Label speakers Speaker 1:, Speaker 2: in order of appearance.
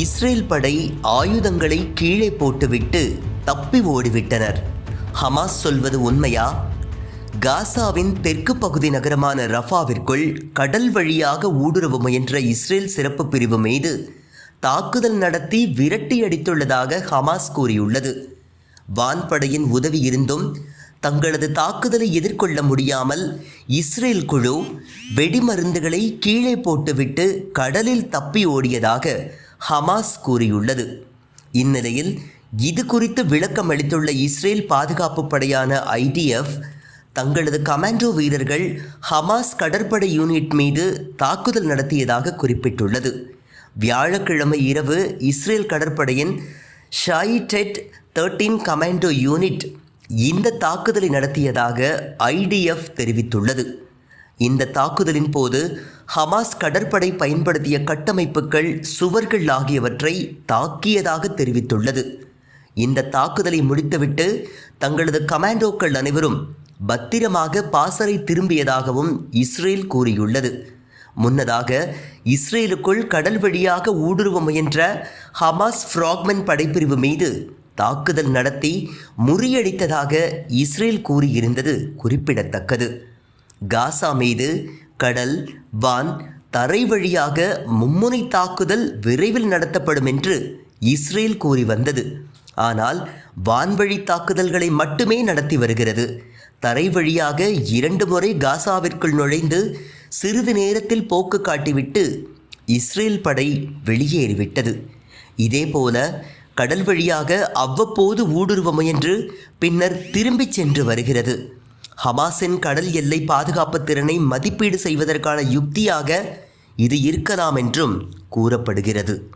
Speaker 1: Israel படை ஆயுதங்களை கீழே போட்டுவிட்டு தப்பி ஓடிவிட்டனர். ஹமாஸ் சொல்வது உண்மையா? காசாவின் தெற்கு பகுதி நகரமான ரஃபாவிற்குள் கடல் வழியாக ஊடுருவ முயன்ற இஸ்ரேல் சிறப்பு பிரிவு மீது தாக்குதல் நடத்தி விரட்டி அடித்துள்ளதாக ஹமாஸ் கூறியுள்ளது. வான்படையின் உதவி இருந்தும் தங்களது தாக்குதலை எதிர்கொள்ள முடியாமல் இஸ்ரேல் குழு வெடிமருந்துகளை கீழே போட்டுவிட்டு கடலில் தப்பி ஓடியதாக ஹமாஸ் கூறியுள்ளது. இந்நிலையில் இது குறித்து விளக்கம் அளித்துள்ள இஸ்ரேல் பாதுகாப்பு படையான ஐடிஎஃப் தங்களது கமாண்டோ வீரர்கள் ஹமாஸ் கடற்படை யூனிட் மீது தாக்குதல் நடத்தியதாக குறிப்பிட்டுள்ளது. வியாழக்கிழமை இரவு இஸ்ரேல் கடற்படையின் ஷாயிடெட் தேர்ட்டீன் கமாண்டோ யூனிட் இந்த தாக்குதலை நடத்தியதாக ஐடிஎஃப் தெரிவித்துள்ளது. இந்த தாக்குதலின் போது ஹமாஸ் கடற்படை பயன்படுத்திய கட்டமைப்புகள் சுவர்கள் ஆகியவற்றை தாக்கியதாக தெரிவித்துள்ளது. இந்த தாக்குதலை முடித்துவிட்டு தங்களது கமாண்டோக்கள் அனைவரும் பத்திரமாக பாசறை திரும்பியதாகவும் இஸ்ரேல் கூறியுள்ளது. முன்னதாக இஸ்ரேலுக்குள் கடல் வழியாக ஊடுருவ முயன்ற ஹமாஸ் ஃப்ராக்மென் படைப்பிரிவு மீது தாக்குதல் நடத்தி முறியடித்ததாக இஸ்ரேல் கூறியிருந்தது குறிப்பிடத்தக்கது. காசா மீது கடல் வான் தரை வழியாக மும்முனை தாக்குதல் விரைவில் நடத்தப்படும் என்று இஸ்ரேல் கூறி வந்தது. ஆனால் வான்வழி தாக்குதல்களை மட்டுமே நடத்தி வருகிறது. தரை வழியாக இரண்டு முறை காசாவிற்குள் நுழைந்து சிறிது நேரத்தில் போக்கு காட்டிவிட்டு இஸ்ரேல் படை வெளியேறிவிட்டது. இதேபோல கடல் வழியாக அவ்வப்போது ஊடுருவ முயன்று பின்னர் திரும்பிச் சென்று வருகிறது. ஹமாஸின் கடல் எல்லை பாதுகாப்பு திறனை மதிப்பீடு செய்வதற்கான யுக்தியாக இது இருக்கலாம் என்றும் கூறப்படுகிறது.